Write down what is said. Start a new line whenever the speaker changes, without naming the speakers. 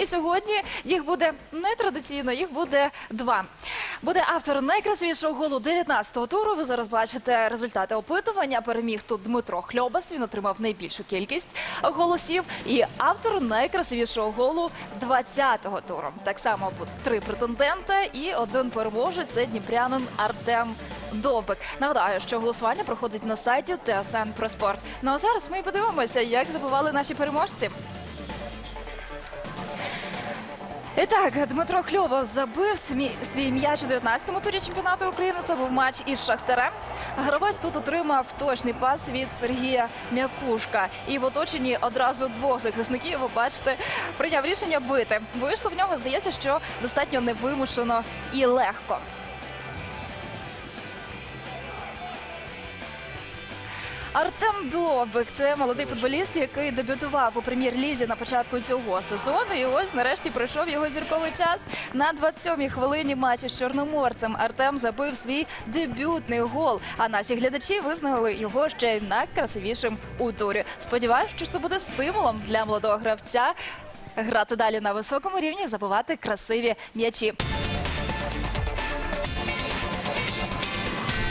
І сьогодні їх буде нетрадиційно, їх буде два. Буде автор найкрасивішого голу 19-го туру. Ви зараз бачите результати опитування. Переміг тут Дмитро Хльобас. Він отримав найбільшу кількість голосів. І автор найкрасивішого голу 20-го туру. Так само три претенденти і один переможець. Це дніпрянин Артем Довбик. Нагадаю, що голосування проходить на сайті ТСН Проспорт. Ну а зараз ми подивимося, як забивали наші переможці. І так, Дмитро Хльобов забив свій, свій м'яч у 19-му турі чемпіонату України. Це був матч із Шахтарем. Гравець тут отримав точний пас від Сергія Мякушка. І в оточенні одразу двох захисників, ви бачите, прийняв рішення бити. Вийшло в нього, здається, що достатньо невимушено і легко. Артем Довбик це молодий футболіст, який дебютував у прем'єр-лізі на початку цього сезону. І ось нарешті пройшов його зірковий час. На 27-й хвилині матчу з чорноморцем Артем забив свій дебютний гол. А наші глядачі визнали його ще й найкрасивішим у турі. Сподіваюсь, що це буде стимулом для молодого гравця грати далі на високому рівні, забивати красиві м'ячі.